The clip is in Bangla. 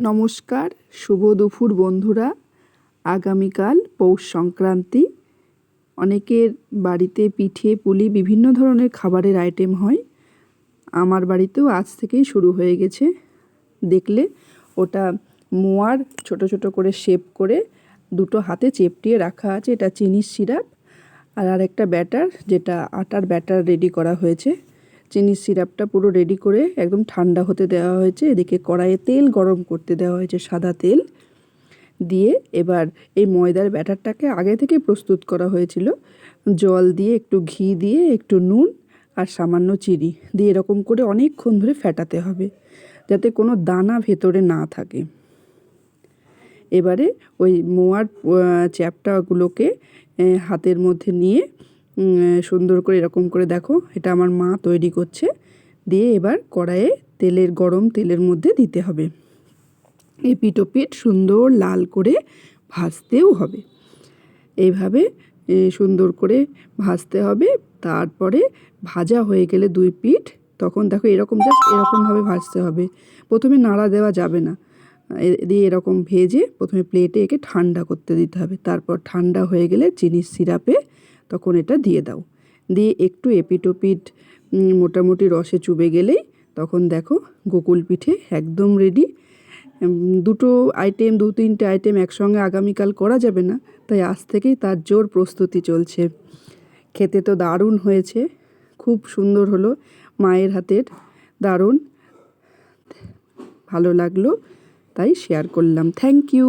নমস্কার, শুভ দুপুর বন্ধুরা। আগামীকাল পৌষ সংক্রান্তি। অনেকের বাড়িতে পিঠে, পুলি বিভিন্ন ধরনের খাবারের আইটেম হয়। আমার বাড়িতেও আজ থেকেই শুরু হয়ে গেছে। দেখলে ওটা মোয়ার ছোট ছোট করে শেপ করে দুটো হাতে চেপটিয়ে রাখা আছে। এটা চিনির সিরাপ আর আরেকটা ব্যাটার যেটা আটার ব্যাটার রেডি করা হয়েছে। চিনির সিরাপটা পুরো রেডি করে একদম ঠান্ডা হতে দেওয়া হয়েছে। এদিকে কড়াইয়ে তেল গরম করতে দেওয়া হয়েছে সাদা তেল। দিয়ে এবার এই ময়দার ব্যাটারটাকে আগে থেকে প্রস্তুত করা হয়েছিল। জল দিয়ে একটু ঘি দিয়ে একটু নুন আর সামান্য চিনি দিয়ে এরকম করে অনেকক্ষণ ধরে ফেটাতে হবে যাতে কোনো দানা ভেতরে না থাকে। এবারে ওই মোয়ার চ্যাপটাগুলোকে হাতের মধ্যে নিয়ে সুন্দর করে এরকম করে দেখো, এটা আমার মা তৈরি করছে। দিয়ে এবার কড়াইয়ে তেলের, গরম তেলের মধ্যে দিতে হবে। এপিট ওপিট সুন্দর লাল করে ভাজতেও হবে। এইভাবে সুন্দর করে ভাজতে হবে। তারপরে ভাজা হয়ে গেলে দুই পিঠ, তখন দেখো এরকম, জাস্ট এরকমভাবে ভাজতে হবে। প্রথমে নাড়া দেওয়া যাবে না। দিয়ে এরকম ভেজে প্রথমে প্লেটে একে ঠান্ডা করতে দিতে হবে। তারপর ঠান্ডা হয়ে গেলে চিনির সিরাপে তখন এটা দিয়ে দাও। দিয়ে একটু এপিটোপিট মোটামুটি রসে চুবে গেলেই তখন দেখো গোকুল পিঠে একদম রেডি দুটো আইটেম দু তিনটে আইটেম একসঙ্গে আগামীকাল করা যাবে না, তাই আজ থেকেই তার জোর প্রস্তুতি চলছে। খেতে তো দারুণ হয়েছে, খুব সুন্দর হলো মায়ের হাতের দারুণ। ভালো লাগল, তাই শেয়ার করলাম। Thank you